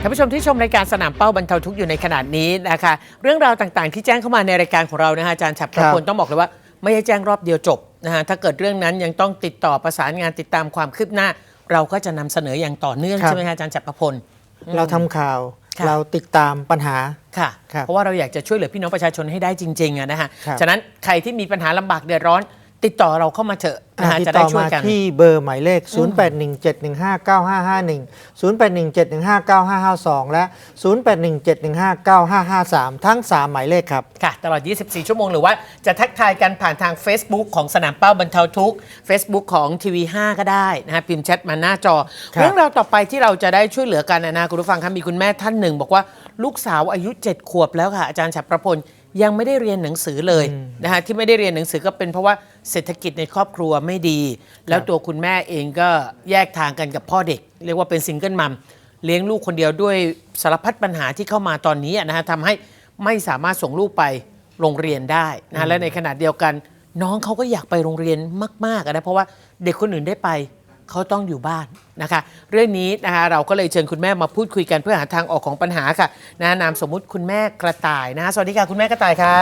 ท่านผู้ชมที่ชมรายการสนามเป้าบรรเทาทุกข์อยู่ในขนาดนี้นะคะ เรื่องราวต่างๆ ที่แจ้งเข้ามาในรายการของเรานะคะอาจารย์ฉับประพลครับต้องบอกเลยว่าไม่ได้แจ้งรอบเดียวจบนะฮะถ้าเกิดเรื่องนั้นยังต้องติดต่อประสานงานติดตามความคืบหน้า เราก็จะนำเสนออย่างต่อเนื่องครับ ใช่ไหมคะอาจารย์ฉับประพล เราทำข่าวค่ะ เราติดตามปัญหา ค่ะ ครับเพราะว่าเราอยากจะช่วยเหลือพี่น้องประชาชนให้ได้จริงๆอะนะฮะ ครับ ฉะนั้นใครที่มีปัญหาลำบากเดือดร้อน ติดต่อเราเข้ามาเถอะนะอ่าฮะติดจะต่ได้อช่วยมากัน ที่เบอร์หมายเลข 0817159551 0817159552 และ 0817159553 ทั้ง 3 หมายเลขครับ ค่ะ ตลอด 24 ชั่วโมง หรือว่าจะทักทายกันผ่านทาง Facebook ของสนามเป้าบรรเทาทุกข์ Facebook ของทีวี5ก็ได้นะฮะพิมพ์แชทมาหน้าจอ ครับ เรื่องราวต่อไปที่เราจะได้ช่วยเหลือกันนะนะคุณผู้ฟังครับมีคุณแม่ท่านหนึ่ง บอกว่าลูกสาวอายุ 7 ขวบแล้วค่ะ อาจารย์ฉับประพลยังไม่ได้เรียนหนังสือเลยนะฮะที่ไม่ได้เรียนหนังสือก็เป็นเพราะว่า เศรษฐกิจในครอบครัวไม่ดี แล้วตัวคุณแม่เองก็แยกทางกันกับพ่อเด็ก เรียกว่าเป็นซิงเกิลมัมเลี้ยงลูกคนเดียวด้วยสารพัดปัญหาที่เข้ามาตอนนี้อะนะฮะทำให้ไม่สามารถส่งลูกไปโรงเรียนได้นะและในขณะเดียวกัน น้องเขาก็อยากไปโรงเรียนมากๆอะนะเพราะว่าเด็กคนอื่นได้ไปเขาต้องอยู่บ้านนะคะ เรื่องนี้นะคะเราก็เลยเชิญคุณแม่มาพูดคุยกันเพื่อหาทางออกของปัญหาค่ะนะนามสมมุติคุณแม่กระต่ายนะสวัสดีค่ะคุณแม่กระต่ายค่ะ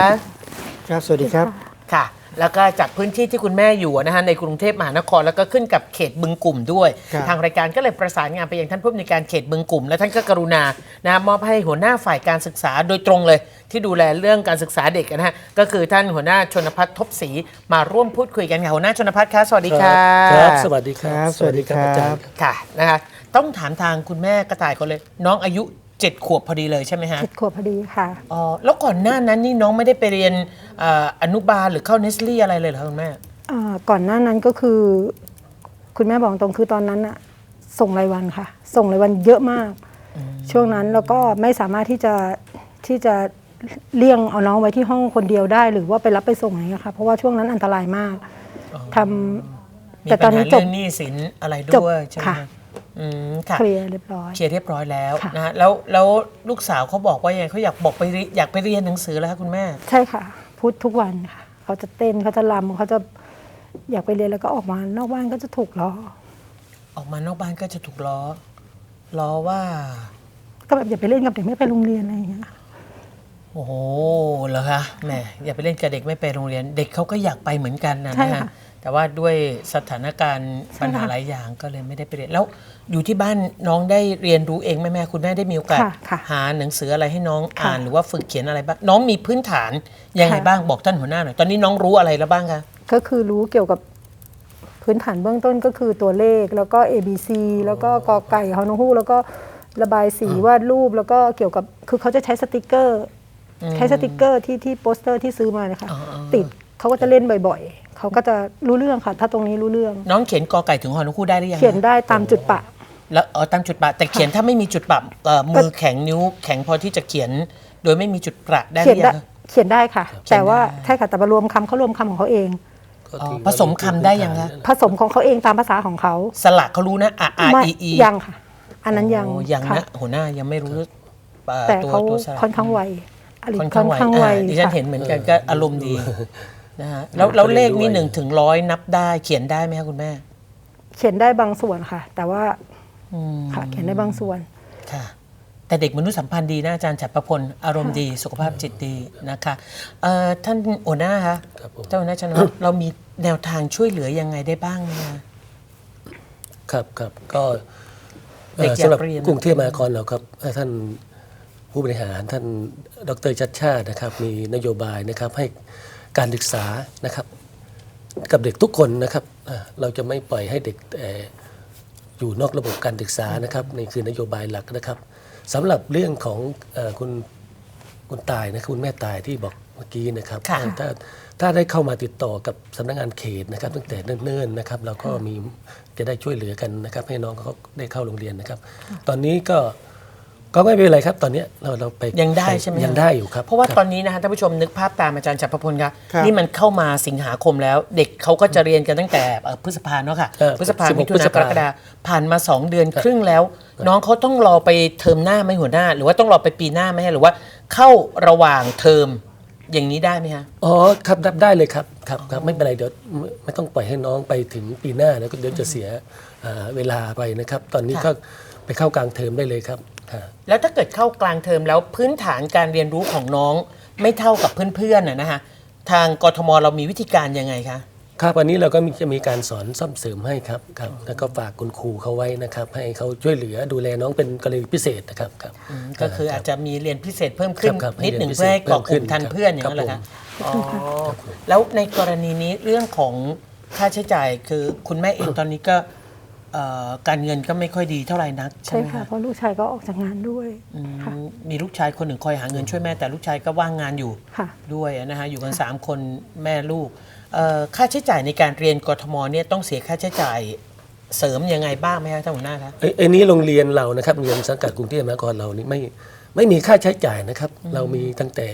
ครับสวัสดีครับค่ะ แล้วก็จากพื้นที่ที่คุณแม่อยู่นะฮะในกรุงเทพมหานคร แล้วก็ขึ้นกับเขตบึงกลุ่มด้วย ครับ ทางรายการก็เลยประสานงานไปยังท่านผู้อำนวยการเขตบึงกลุ่ม และท่านก็กรุณานะมอบให้หัวหน้าฝ่ายการศึกษาโดยตรงเลย ที่ดูแลเรื่องการศึกษาเด็กนะฮะก็คือท่านหัวหน้าชนพัฒน์ทบศรีมาร่วมพูดคุยกันค่ะหัวหน้าชนพัฒน์คะสวัสดีค่ะครับ สวัสดีครัครับบสวัสดีครับ อาจารย์ ค่ะนะคะต้องถามทางคุณแม่กระต่ายคนเลย น้องอายุ เจ็ดขวบพอดีเลยใช่ไหมฮะ เจ็ดขวบพอดีค่ะ อ๋อ แล้วก่อนหน้านั้นนี่น้องไม่ได้ไปเรียนเอ่ออนุบาลหรือเข้าเนสลี่อะไรเลยเหรอคะคุณแม่ อ่าก่อนหน้านั้นก็คือ คุณแม่บอกตรงคือตอนนั้นอะส่งรายวันค่ะ ส่งรายวันเยอะมาก ช่วงนั้นแล้วก็ไม่สามารถที่จะที่จะเลี่ยงเอาน้องไว้ที่ห้องคนเดียวได้ หรือว่าไปรับไปส่งอย่างเงี้ยค่ะเพราะว่าช่วงนั้นอันตรายมากทำมีแต่ตปัอญนหานี้จเรื่บ องหนี้สินอะไรจบด้วยใช่ไหมค่ะคะ อืมค่ะเคลียร์เรียบร้อย เคลียร์เรียบร้อยแล้วค่ะ นะฮะแล้วแล้วลูกสาวเขาบอกว่ายังไงเขาอยากบอกไปเรียอยากไปเรียนหนังสือแล้วคะคุณแม่ ใช่ค่ะ พูดทุกวันค่ะ เขาจะเต้นเขาจะรำเขาจะอยากไปเรียนแล้วก็ออกมานอกบ้านก็จะถูกล้อออกมานอกบ้านก็จะถูกล้อล้อว่า ก็แบบอย่าไปเล่นกับเด็กไม่ไปโรงเรียนอะไรอย่างเงี้ยโอ้โหเหรอคะแหมอย่าไปเล่นกับเด็กไม่ไปโรงเรียน เด็กเขาก็อยากไปเหมือนกันนะใช่นะค่ะฮะ แต่ว่าด้วยสถานการณ์ใช่ปัญหาค่ะหลายอย่างก็เลยไม่ได้ไปเรียนแล้วอยู่ที่บ้านน้องได้เรียนรู้เองไหมแม่คุณแม่ได้มีโอกาส ค่ะค่ะหาหนังสืออะไรให้น้องค่ะอ่านหรือว่าฝึกเขียนอะไรบ้างน้องมีพื้นฐานยังไงค่ะ บ้างบอกท่านหัวหน้าหน่อยตอนนี้น้องรู้อะไรแล้วบ้างคะก็คือรู้เกี่ยวกับพื้นฐานเบื้องต้นก็คือตัวเลขแล้วก็ A B C แล้วก็กอไก่ฮอนฮูกแล้วก็ระบายสีวาดรูปแล้วก็เกี่ยวกับคือเขาจะใช้สติกเกอร์ใช้สติกเกอร์ที่ที่โปสเตอร์ที่ซื้อมาเนะคะ อ๋อ ติดเขาก็จะเล่นบ่อยๆ เขาก็จะรู้เรื่องค่ะ ถ้าตรงนี้รู้เรื่อง น้องเขียนกอไก่ถึงฮอนุคู่ได้หรือยังคะเขียนได้ตามจุดปะ แล้วเออตามจุดประแต่เขียนถ้าไม่มีจุดประเอ่อมือแข็งนิ้วแข็งพอที่จะเขียน โดยไม่มีจุดประได้หเขียนรือได้ยังคะเขียนได้ค่ะแต่ว่าเขียนได้ใช่ค่ะแต่มารวมคำเขารวมคำของเขาเองก็อ๋อถือว่าผสมคำได้ยังคะ ผสมของเขาเองตามภาษาของเขาสระเขารู้นะอะอาไม่อีอียังค่ะ อันนั้นยังโอ้ยังค่ะนะหัวหน้ายังไม่รู้เอ่อแต่ตัวเขาตัวสระค่อนข้างไวอลิค่อนค่ข้างอนไวข้างไวอ่าดิฉันค่ะ เห็นเหมือนกันก็อารมณ์ดี นะฮะแล้วแล้วเลขนี่หนึ่งถึงร้อยนับได้เขียนได้ไหมคะคุณแม่ เขียนได้บางส่วนค่ะ แต่ว่าอืมค่ะ เขียนได้บางส่วน ค่ะ แต่เด็กมนุษยสัมพันธ์ดีนะอาจารย์ฉัตรประพลอารมณ์ดีสุขภาพจิตดีนะคะเอ่อท่านหัวหน้าคะครับผมท่านหัวหน้าชนวัฒน์เรามีแนวทางช่วยเหลือยังไงได้บ้างไหมคะ ครับครับก็เด็กเอ่ออยากสำหรับเรียน กรุงเทพมหานครเราครับเอ่อท่านผู้บริหารท่านดรชัดชาตินะครับ มีนโยบายนะครับให้ การศึกษานะครับ กับเด็กทุกคนนะครับเอ่อเราจะไม่ปล่อยให้เด็กเอ่ออยู่นอกระบบการศึกษานะครับนี่คือนโยบายหลักนะครับสำหรับเรื่องของเออคุณคุณตายนะครับคุณแม่ตายที่บอกเมื่อกี้นะครับค่ะถ้าถ้าได้เข้ามาติดต่อกับสำนักงานเขตนะครับ ตั้งแต่เนิ่นๆนะครับเราก็มีจะได้ช่วยเหลือกันนะครับ ให้น้องเขาได้เข้าโรงเรียนนะครับ ตอนนี้ก็ ก็ไม่เป็นไรครับตอนเนี้ยเราเราไปยังได้ใช่ไหมยังได้อยู่ครับเพราะว่าคบตอนนี้นะคะท่านผู้ชมนึกภาพตามอาจารย์ฉัตรประพลคะครับ นี่มันเข้ามาสิงหาคมแล้ว เด็กเขาก็จะเรียนกันตั้งแต่เอ่อพฤษภาเนาะค่ะเออพฤษภา16มิถุนากพฤษภารกฎาผ่านมา 2 เดือนครึ่งแล้ว น้องเขาต้องรอไปเทอมหน้าไหมหัวหน้า หรือว่าต้องรอไปปีหน้าไหมฮะหรือว่าเข้าระหว่างเทอมอย่างนี้ได้ไหมคะ อ๋อครับรับได้เลยครับครับครับไม่เป็นไรเดี๋ยวไม่ไม่ต้องปล่อยให้น้องไปถึงปีหน้าแล้วก็เดี๋ยวจะเสียอ่าเวลาไปนะครับ ตอนนี้ค่ะ ก็ไปเข้ากลางเทอมได้เลยครับอค่ะ แล้วถ้าเกิดเข้ากลางเทอมแล้วพื้นฐานการเรียนรู้ของน้องไม่เท่ากับเพื่อนๆน่ะนะคะทางกทมเรามีวิธีการยังไงคะครับวันนี้เราก็มีจะมีการสอนซ่อมเสริมให้ครับครับ แล้วก็ฝากคุณครูเขาไว้นะครับ ให้เขาช่วยเหลือดูแลน้องเป็นกรณีพิเศษนะครับครับก็คืออาจจะมีเรียนพิเศษเพิ่มขึ้นครับครับนิดหนึ่งให้เรีเพื่อยนให้เกาะกลุ่มพิเศษทันเพิ่มขึ้นเพื่อนอย่างนั้นเหรอครัคะบอ๋อแล้วในกรณีนี้เรื่องของค่าใช้จ่ายคือคุณแม่เองตอนนี้ก็เอ่อ การเงินก็ไม่ค่อยดีเท่าไหร่นัก ใช่ใช่ไหมค่ะคะเพราะลูกชายก็ออกจากงานด้วยอืมค่ะมีลูกชายคนหนึ่งคอยหาเงินช่วยแม่แต่ลูกชายก็ว่างงานอยู่ค่ะ ด้วยนะฮะอยู่กัน 3 คนแม่ลูกเอ่อค่าใช้จ่ายในการเรียนกทมเนี่ยต้องเสียค่าใช้จ่ายเสริมยังไงบ้างไหมคะท่านหัวหน้าคะ ไอ้ไอ้นี้โรงเรียนเรานะครับโรงเรียนสังกัดกรุงเทพมหานครเรานี่ไม่ไม่มีค่าใช้จ่ายนะครับ เรามีตั้งแต่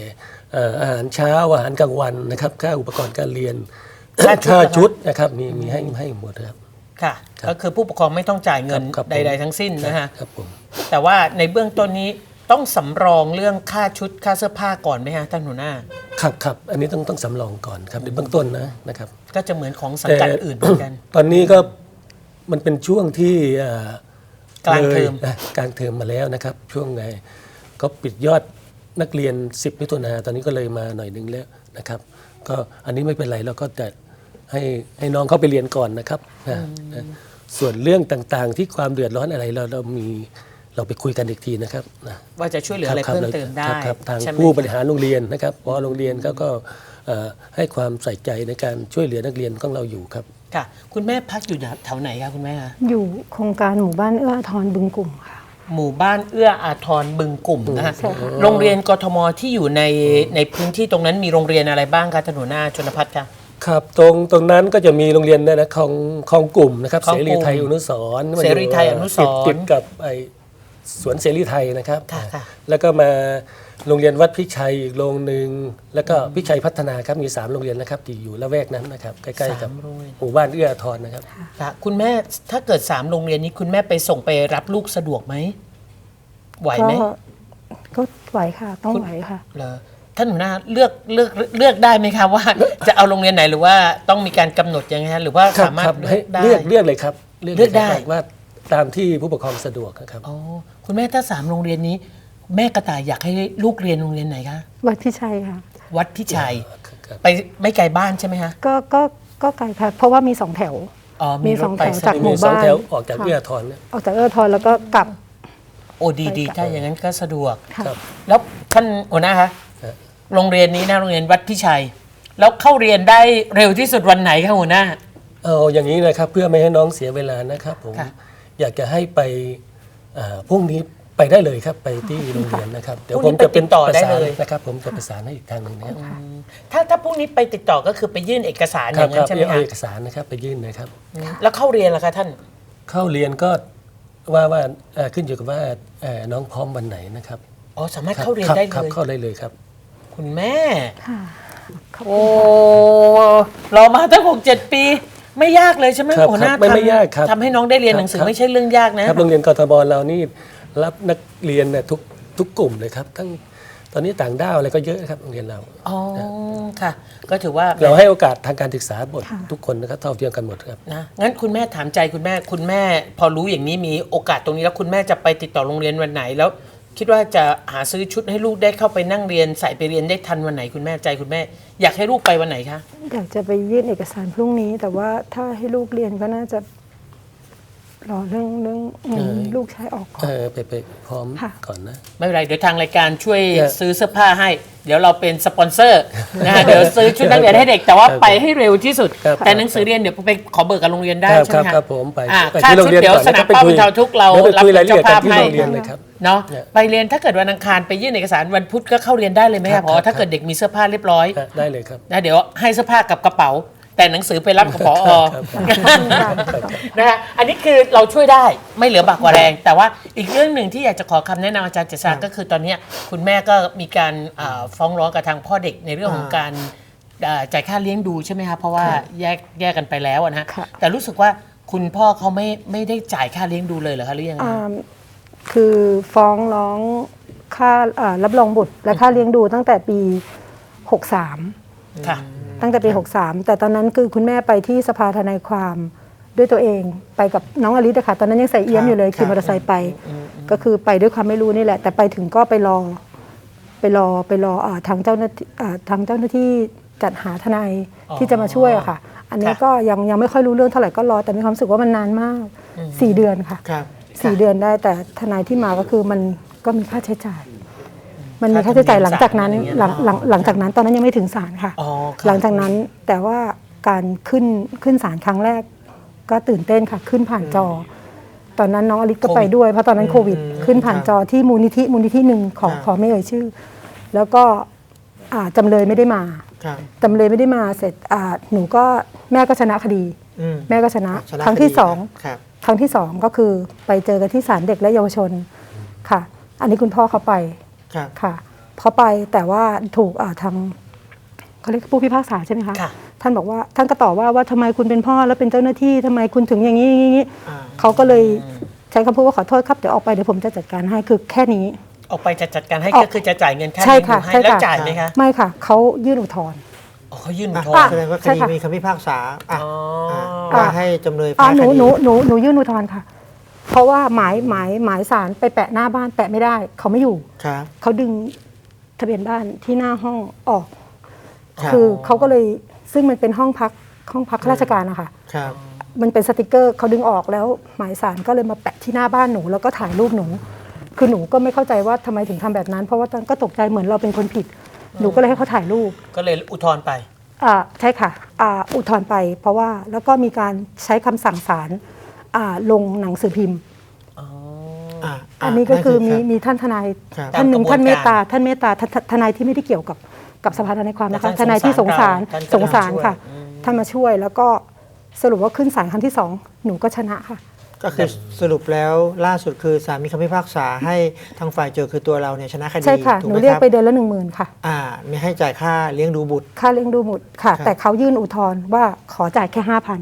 เอ่ออาหารเช้าอาหารกลางวันนะครับค่าอุปกรณ์การเรียน ค่าชุด ค่าเหรอครับชุดนะครับมีมีให้ให้หมดครับ ค่ะครับ ก็คือผู้ปกครองไม่ต้องจ่ายเงินครับผมใดๆทั้งสิ้นนะฮะครับผมแต่ว่าในเบื้องต้นนี้ต้องสำรองเรื่องค่าชุดค่าเสื้อผ้าก่อนไหมฮะท่านหัวหน้า ครับครับอันนี้ต้องต้องสำรองก่อนครับในเบื้องต้นนะนะครับ ก็จะเหมือนของสังกัดอื่นเหมือนกัน ตอนนี้ก็มันเป็นช่วงที่เอ่อกลางเทอม ลยนะกลางเทอมมาแล้วนะครับ ช่วงไงก็ปิดยอดนักเรียน 10มิถุนาตอนนี้ก็เลยมาหน่อยหนึงแล้วนะครับ ก็อันนี้ไม่เป็นไรเราก็จะ ให้ให้น้องเขาไปเรียนก่อนนะครับนะนะส่วนเรื่องต่างๆ ที่ความเดือดร้อนอะไรเราเรามีเราไปคุยกันอีกทีนะครับนะว่าจะช่วยเหลืออะไรคบเพิ่มคบเติมได้ครับครับทางใช่ไหมผู้บริหารโรงเรียนนะครับพอโรงเรียนก็ก็เอ่อให้ความใส่ใจในการช่วยเหลือนักเรียนของเราอยู่ครับ ค่ะ คุณแม่พักอยู่แถวไหนคะคุณแม่คะอยู่โครงการหมู่บ้านเอื้ออาทรบึงกลุ่มค่ะ หมู่บ้านเอื้ออาทรบึงกลุ่มนะฮะใช่ค่ะโรงเรียนกทมที่อยู่ในในพื้นที่ตรงนั้นมีโรงเรียนอะไรบ้างคะท่านหัวหน้าชนพัฒน์คะ ครับ ตรงตรงนั้นก็จะมีโรงเรียนเนี่ยนะของของกลุ่มนะครับ ของเสกลุ่มรีไทยอนุสรณ์เสรีไทยอนุสรณ์ติดติดกับไอสวนเสรีไทยนะครับ ค่ะค่ะ แล้วก็มาโรงเรียนวัดพิชัยอีกโรงหนึ่งแล้วก็พิชัยพัฒนาครับมีสามโรงเรียนนะครับที่อยู่ละแวกนั้นนะครับใกล้ๆกับสามโรงเรียน หมู่บ้านเอื้ออาทรนะครับ ค่ะคุณแม่ถ้าเกิดสามโรงเรียนนี้คุณแม่ไปส่งไปรับลูกสะดวกไหมไหวไหมก็ก็ไหวค่ะ ต้องไหวค่ะ เหรอ ท่านหัวหน้าเลือกเลือกเลือกได้ไหมคะว่า จะเอาโรงเรียนไหนหรือว่าต้องมีการกำหนดยังไงฮะหรือว่าครับสามารถครับเลืให้อกได้ เลือกเลือกเลยครับเลือกได้ครับว่าตามที่ผู้ปกครองสะดวกนะครับ อ๋อคุณแม่ถ้าสามโรงเรียนนี้ แม่กระต่ายอยากให้ลูกเรียนโรงเรียนไหนคะวัดพิชัยค่ะ วัดพิชัยครับ ไปไม่ไกลบ้านใช่ไหมคะก็ก็ก็ไกลค่ะ เพราะว่ามีสองแถว อ๋อมีมีรสถองไปแถวสะจากดวหมู่มีสองบ้านแถวออกจากค่ะเอื้ออาทรเนี่ยออกจากเอื้ออาทรแล้วก็กลับ โอ้ดีดีถ้าอย่างนั้นก็สะดวก ค่ะ ครับ แล้วท่านหัวหน้าคะฮะ โรงเรียนนี้นะโรงเรียนวัดพิชัย แล้วเข้าเรียนได้เร็วที่สุดวันไหนคะหัวหน้า เอาอย่างนี้นะครับเพื่อไม่ให้น้องเสียเวลานะครับผมค่ะอยากจะให้ไปอ่าพรุ่งนี้ไปได้เลยครับไปที่โรงเรียนนะครับเดี๋ยวพผรุ่งมนี้จะเป็นไปติดต่อประได้สานเลย นะครับ ผมจะประสานให้อีกทางหนึ่งนะครับถ้าถ้าพรุ่งนี้ไปติดต่อก็คือไปยื่นเอกสารอครับย่างคนั้รับนใช่ไหมเอาคะเอกสารนะครับไปยื่นนะครับ อืมแล้วเข้าเรียนล่ะคะท่าน เข้าเรียนก็ว่าว่าเอ่อขึ้นอยู่กับว่าเอ่อน้องพร้อมวันไหนนะครับอ๋อสามารถคบเข้าเรียนครับได้ครัเลบย เข้าได้เลยครับ คุณแม่ ค่ะขอบโอ้คุณค่ะรอมาตั้งหกเจ็ดปี ไม่ยากเลยใช่ไหมครับหัวหน้าครับไม่ทำไม่ยากครับทำให้น้องได้เรียนหนังสือครับ ไม่ใช่เรื่องยากนะ ครับโรงเรียนกทบเรานี่รับนักเรียนเนี่ยทุกทุกกลุ่มเลยครับทั้งตอนนี้ต่างด้าวอะไรก็เยอะครับโรงเรียนเรา อ๋อ ค่ะ ก็ถือว่าเราให้โอกาสทางการศึกษาหมดค่ะ ทุกคนนะครับเท่าเทียมกันหมดครับ นะ งั้นคุณแม่ถามใจคุณแม่ คุณแม่ พอรู้อย่างนี้มีโอกาสตรงนี้แล้วคุณแม่จะไปติดต่อโรงเรียนวันไหนแล้ว คิดว่าจะหาซื้อชุดให้ลูกได้เข้าไปนั่งเรียนใส่ไปเรียนได้ทันวันไหนคุณแม่ใจคุณแม่ อยากให้ลูกไปวันไหนคะ อยากจะไปยื่นเอกสารพรุ่งนี้ แต่ว่าถ้าให้ลูกเรียนก็น่าจะ รอเรื่องเรื่องเงินเออลูกใช้ออกก่อเอนอไปไปพร้อมค่ะ ก่อนนะ ไม่เป็นไร เดี๋ยวทางรายการช่วยเออซื้อเสื้อผ้าให้ เดี๋ยวเราเป็นสปอนเซอร์นะฮะ เดี๋ยวซื้อชุดนักเรียนให้เด็ก แต่ว่าครับไปให้เร็วที่สุด ครับแต่หนังสือเรียนเดี๋ยวไปขอเบิกกับโรงเรียนได้ครับใช่ไหมครับคะครับผมไปอ่าไปค่าที่โรงชุดเรียนเดี๋ยวก่อนสนามแล้วก็ไปเป้าคุปยระชาทุกข์เราแล้วไปรับคุยเป็รายนละเอียเจ้าดกัภานพที่ให้โรงเรียนเลยครับเนาะไปเรียนถ้าเกิดวันอังคารไปยื่นเอกสารวันพุธก็เข้าเรียนได้เลยไหมครัคะบพอครับ ถ้าเกิดเด็กมีเสื้อผ้าเรียบร้อยอะได้เลยครับ นะเดี๋ยวให้เสื้อผ้ากับกระเป๋า แต่หนังสือไปรับกับพอนะฮะอันนี้คือเราช่วยได้ไม่เหลือบากกว่าแรง แต่ว่าอีกเรื่องหนึ่งที่อยากจะขอคำแนะนำอาจารย์เจษฎาก็คือตอนเนี้ยคุณแม่ก็มีการอ่าฟ้องร้องกับทางพ่อเด็กในเรื่องของอ่าการอ่าจ่ายค่าเลี้ยงดูใช่ไหมคะเพราะว่าแยกแยกกันไปแล้วอะนะฮะค่ะแต่รู้สึกว่าคุณพ่อเขาไม่ไม่ได้จ่ายค่าเลี้ยงดูเลยเหรอคะหรือยังไงอ่าคือฟ้องร้องค่าอ่ารับรองบุตรและค่าเลี้ยงดูตั้งแต่ปี 63ค่ะ ตั้งแต่ปี 63 แต่ตอนนั้นคือคุณแม่ไปที่สภาทนายความด้วยตัวเองไปกับน้องอลิสอะค่ะตอนนั้นยังใส่เอี้ยมอยู่เลยครับขี่มอเตอร์ไซค์ไปก็คือไปด้วยความไม่รู้นี่แหละ แต่ไปถึงก็ไปรอ ไปรอไปรออาทางเจ้าหน้าที่อ่าทางเจ้าหน้าที่จัดหาทนายอ๋อที่จะมาช่วยอะค่ะ อันนี้ค่ะ ก็ยังยังไม่ค่อยรู้เรื่องเท่าไหร่ก็รอ แต่มีความรู้สึกว่ามันนานมากสี่เดือนค่ะครับสี่เดือนได้แต่ทนายที่มาก็คือมันก็มีค่าใช้จ่าย มันมีค่าใช้จ่ายหลังจากนั้นค่าธรรมเนียมหลังศาลหลังหลังจากนั้นตอนนั้นยังไม่ถึงศาลค่ะ อ๋อครับหลังจากนั้นแต่ว่าการขึ้นขึ้นศาลครั้งแรก ก็ตื่นเต้นค่ะ ขึ้นผ่านจอ ตอนนั้นน้องอลิศก็ไปด้วยเพราะตอนนั้นโควิดขึ้นผ่านจอที่มูลนิธิมูลนิธิหนึ่งขอครับ ขอไม่เอ่ยชื่อ แล้วก็อ่าจำเลยไม่ได้มาครับจำเลยไม่ได้มาเสร็จอ่าหนูก็แม่ก็ชนะคดี อืมแม่ก็ชนะ ชนะครั้งที่ดีสอง ครับ ครั้งที่สองก็คือไปเจอกันที่ศาลเด็กและเยาวชนค่ะ อันนี้คุณพ่อเขาไป ครับค่ะเขาไปแต่ว่าถูกอ่าทางเขาเรียกผู้พิพากษาใช่ไหมคะค่ะท่านบอกว่าท่านก็ตอบว่าว่าทำไมคุณเป็นพ่อแล้วเป็นเจ้าหน้าที่ทำไมคุณถึงอย่างนี้อย่างนี้อย่างนี้อ่าเขาก็เลยใช้คำพูดว่าขอโทษครับเดี๋ยวออกไปเดี๋ยวผมจะจัดการให้คือแค่นี้ออกไปจะจัดการให้ออกก็คือจะจ่ายเงินค่าใช่เลี้ยงค่ะดูให้ใช่แล้วค่ะจ่ายไหมคะไม่ค่ะเขายื่นอุทธรณ์อ๋อเขายื่นอุอะทธรณ์แสดงว่าคใช่ดีค่ะมีคำพิพากษาอะอ๋ออะอ่ว่าให้จำเลยอ่าแพ้หนูคดีหนูหนูหนูยื่นอุทธรณ์ค่ะ เพราะว่าหมายหมายหมายสารไปแปะหน้าบ้านแปะไม่ได้ เขาไม่อยู่ ครับ เขาดึงทะเบียนบ้านที่หน้าห้องออก ครับ คือเขาก็เลยซึ่งมันเป็นห้องพักห้องพักข้าราชการนะคะครับ มันเป็นสติกเกอร์เขาดึงออกแล้ว หมายสารก็เลยมาแปะที่หน้าบ้านหนู แล้วก็ถ่ายรูปหนู คือหนูก็ไม่เข้าใจว่าทำไมถึงทำแบบนั้น เพราะว่าตอนก็ตกใจเหมือนเราเป็นคนผิด หนูก็เลยให้เขาถ่ายรูป ก็เลยอุทธรณ์ไป อ่าใช่ค่ะอ่าอุทธรณ์ไป เพราะว่าแล้วก็มีการใช้คำสั่งศาลอ่า ลงหนังสือพิมพ์อะอันนี้ก็คือมีรับมีท่านทนายครับ ท่านหนึ่งตามกระบวนท่านเมตตาการท่านเมตตาทททนายที่ไม่ได้เกี่ยวกับกับสภาทนายความนะคะแต่ทท่านนายที่สงสารท่านก็สงสารมาช่วยค่ะอืมท่านมาช่วยแล้วก็สรุปว่าขึ้นศาลครั้งที่สองหนูก็ชนะค่ะ ก็คือสรุปแล้วล่าสุดคือศาลมีคำพิพากษาให้ทางฝ่ายโจทย์คือตัวเราเนี่ยชนะคดีใช่ค่ะ ถูหกนูไหมเรียกครับไปเดือนละหนึ่งหมื่นค่ะ อ่ามีให้จ่ายค่าเลี้ยงดูบุตร ค่าเลี้ยงดูบุตรค่ะ ครับ แต่เขายื่นอุทธรณ์ว่าขอจ่ายแค่ห้าพัน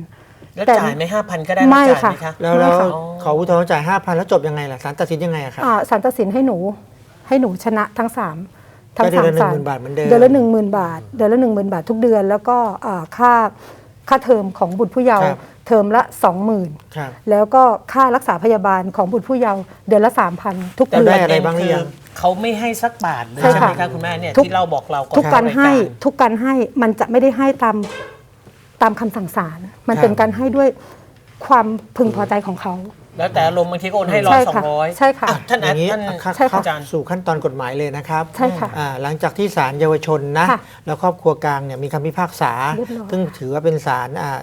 แล้วแต่จ่ายไหมห้าพันก็ได้ไม่แล้วแล้วจ่ายไหมคะค่ะแล้วไม่ค่ะเขาอุทธรณ์จ่ายห้าพันแล้วจบยังไงล่ะศาลตัดสินยังไงอะครับอ่าศาลตัดสินให้หนู ให้หนูชนะทั้งสามทั้งก็เดืสาอนมละศาล10,000บาทเหมือนเดิมเดือนละหนึ่งหมื่นบาทเดือนละหนึ่งหมื่นบาททุกเดือน แล้วก็อ่าค่าค่าเทอมของบุตรผู้เยาว์ครับเทอมละสองหมื่นครับแล้วก็ค่ารักษาพยาบาลของบุตรผู้เยาว์เดือนละสามพันทุกแต่เดืได้อนอะไรบ้างหรือยังเขาไม่ให้สักบาทเลยใช่ใช่ไหมค่ะคะคุณแม่เนี่ยทุกที่เราบอกเราอนทุกการเข้ให้ยทุกการให้มันจะไม่ได้ให้ตาม ตามคำสั่งศาลมันครับเป็นการให้ด้วยความพึงพอใจของเขา แล้วแต่อารมณ์บางทีก็โอนให้ร้อใช่ยสอค่ะงร้อยใช่ค่ะท่านออาย่างนี้ท่านเข้าใช่ค่ะ เข้าอาจารย์ สู่ขั้นตอนกฎหมายเลยนะครับใช่ค่ะอ่าหลังจากที่ศาลเยาวชนนะ ค่ะแล้วครอบครัวกลางเนี่ยมีคำพิพากษา เรียบร้อยซึ่งถือว่าเป็นศาลอ่า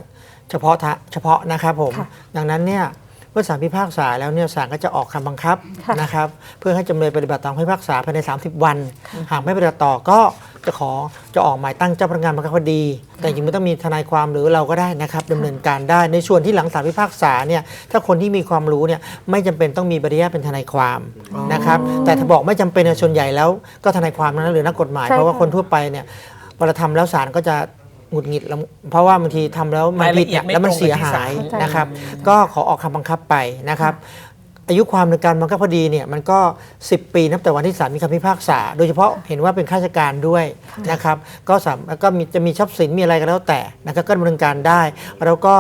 เฉพาะทะเฉพาะนะครับผม ค่ะดังนั้นเนี่ยเมื่อศาลพิพากษาแล้วเนี่ยศาลก็จะออกคำบังคับค่ะนะครับ เพื่อให้จำเลยปฏิบัติตามคำพิพากษาภายใน 30 วัน หากไม่ปฏิบัติต่อก็ จะขอจะออกหมายตั้งเจ้าพนักงานบังคับคดี แต่จริงๆไม่ต้องมีทนายความหรือเราก็ได้นะครับดำเนินการได้ในส่วนที่หลังศาลพิพากษาเนี่ยถ้าคนที่มีความรู้เนี่ยไม่จำเป็นต้องมีใบอนุญาตเป็นทนายความนะครับแต่ถ้าบอกไม่จำเป็นเนี่ยส่วนใหญ่แล้วก็ทนายความนั้นหรือนักกฎหมาย ใช่เพราะว่าค่ะคนทั่วไปเนี่ยเวลาทำแล้วศาลก็จะหงุดหงิดแล้วเพราะว่าบางทีทำแล้วมันรายผิละดเอียดเนี่ยแล้วมันไม่ตรงกับเสียที่หาศาลยเข้าใจนะครับ ก็ขอออกคำบังคับไปนะครับ อายุความในการบังคับคดีเนี่ยมันก็ 10 ปีนับแต่วันที่ศาลมีคำพิพากษา โดยเฉพาะเห็นว่าเป็นข้าราชการด้วยนะครับก็สามก็มีจะมีทรัพย์สินมีอะไรก็แล้วแต่นะครับก็ดำเนินการได้ แล้วก็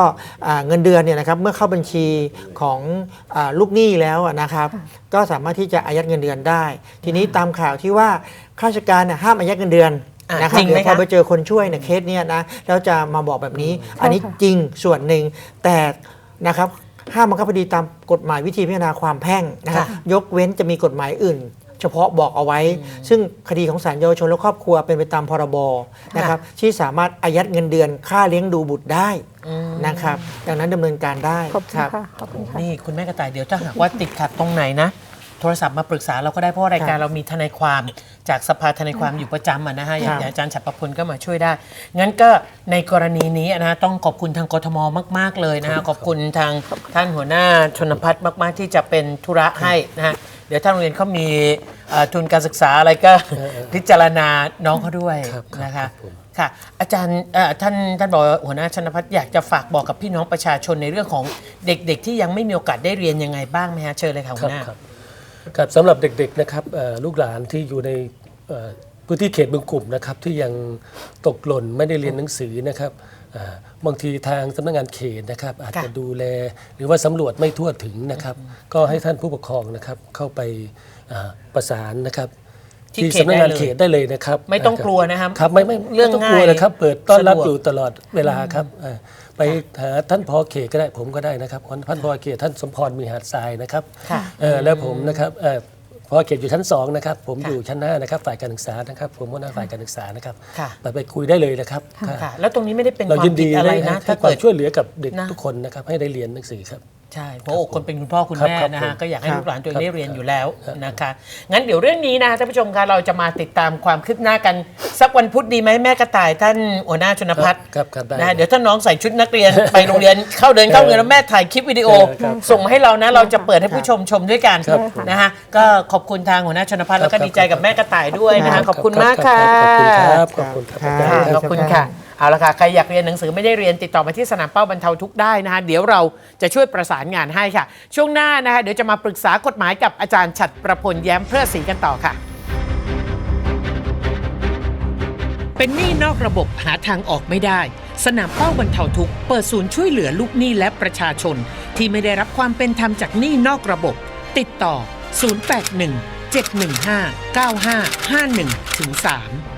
อ่าเงินเดือนเนี่ยนะครับเมื่อเข้าบัญชีของอาลูกหนี้แล้วอะนะครับก็สามารถที่จะอายัดเงินเดือนได้ ทีนี้ตามข่าวที่ว่าข้าราชการเนี่ยห้ามอายัดเงินเดือน อะนะครับจริงไหมเดี๋ยวพอคะ ไปเจอคนช่วยเนี่ยเคสเนี่ยนะแล้วจะมาบอกแบบนี้ อันนี้ค่ะจริงส่วนหนึ่งแต่นะครับ ห้ามบังคับคดีตามกฎหมายวิธีพิจารณาความแพ่งนะครับค่ะยกเว้นจะมีกฎหมายอื่น เฉพาะบอกเอาไว้ ซึ่งคดีของศาลเยาวชนและครอบครัวเป็นไปตามพรบนะครับที่สามารถอายัดเงินเดือนค่าเลี้ยงดูบุตรได้นะครับดังนั้นดำเนินการได้ขอบคุณครับค่ะขอบคุณค่ะนี่คุณแม่กระต่ายเดี๋ยวถ้าหากว่าติดขัดตรงไหนนะ โทรศัพท์มาปรึกษาเราก็ได้เพราะว่ารายการเรามีทนายความ จากสภาทนายความอยู่ประจำอะนะฮะอย่างครับอย่างอาจารย์ฉัตรประพลก็มาช่วยได้ งั้นก็ในกรณีนี้นะต้องขอบคุณทางกทมมาก ๆ เลยนะฮะขอบคุณทางท่านหัวหน้าชนพัฒน์มาก ๆ ที่จะเป็นธุระให้นะฮะเดี๋ยวทางโรงเรียนเขามีเอ่อทุนการศึกษาอะไรก็พิจารณาน้องเขาด้วยครับครับนะคะครับผม ค่ะ อาจารย์เอ่อท่านท่านบอกว่าหัวหน้าชนพัฒน์อยากจะฝากบอกกับพี่น้องประชาชนในเรื่องของเด็ก ๆ ที่ยังไม่มีโอกาสได้เรียนยังไงบ้างไหมฮะเชิญเลยค่ะหัวหน้า ครับ ครับสำหรับเด็กๆนะครับเอ่อลูกหลานที่อยู่ในเอ่อพื้นที่เขตบึงกลุ่มนะครับที่ยังตกหล่นไม่ได้เรียนหนังสือนะครับเอ่อบางทีทางสำนักงานเขตนะครับ อาจจะค่ะดูแล หรือว่าสำรวจไม่ทั่วถึงนะครับ ก็ให้ท่านผู้ปกครองนะครับเข้าไปอ่าประสานนะครับที่ที่เขตสำนักงานได้เลยเขตได้เลยนะครับ ไม่ต้องกลัวนะครับครับไม่ไม่เรื่องไม่ต้องกลัวง่ายเลยครับ เปิดต้อนรับสะดวกอยู่ตลอดเวลาครับอ่า ไปหาท่านพอเขตก็ได้ผมก็ได้นะครับท่านพอเขตท่านสมพรมีหาดทรายนะครับค่ะเออแล้วผมนะครับเอ่อพอเขตอยู่ชั้นสองนะครับผมค่ะอยู่ชั้นหน้านะครับฝ่ายการศึกษานะครับผมหัวหน้าฝ่ายการศึกษานะครับค่ะ ไปไปคุยได้เลยนะครับค่ะ ค่ะ แล้วตรงนี้ไม่ได้เป็นคเราวามยินผิดีดอะไรให้นะให้ถ้าควาเกิมดช่วยเหลือกับเด็กนะ ทุกคนนะครับให้ได้เรียนหนังสือครับ ใช่เพราะอกคนเป็นคุณพ่อคุณครับแม่ครับนะผฮะมก็อยากให้ครับลูกหลานตัวเองครับได้เรียนอยู่แล้วนะคะงั้นเดี๋ยวเรื่องนี้นะท่านผู้ชมคะเราจะมาติดตามความคืบหน้ากันสักวันพุธดีไหมแม่กระต่ายท่านหัวหน้าชนพัฒน์ครับครับได้นะฮะเดี๋ยวถ้าน้องใส่ชุดนักเรียนไปโรงเรียนเข้าเดินเข้าโรงเรียนแล้วแม่ถ่ายคลิปวิดีโอครับส่งมาให้เรานะเราจะเปิดให้ผู้ชมชมด้วยกันครับนะฮะก็ขอบคุณทางหัวหน้าชนพัฒน์แล้วก็ครับดีใจกับแม่กระต่ายด้วยนะครัฮะบขอบคุณมากค่ะรับขอบคุณครับขอบคุณครับครับค่ะขอบคุณค่ะ เอาละค่ะ ใครอยากเรียนหนังสือไม่ได้เรียนติดต่อมาที่สนามเป้าบรรเทาทุกข์ได้นะคะ เดี๋ยวเราจะช่วยประสานงานให้ค่ะ ช่วงหน้านะคะเดี๋ยวจะมาปรึกษากฎหมายกับอาจารย์ฉัดประพลแย้มเพื่อศรีกันต่อค่ะ เป็นหนี้นอกระบบหาทางออกไม่ได้ สนามเป้าบรรเทาทุกข์เปิดศูนย์ช่วยเหลือลูกหนี้และประชาชน ที่ไม่ได้รับความเป็นธรรมจากหนี้นอกระบบ ติดต่อ 081 715 9551ถึง3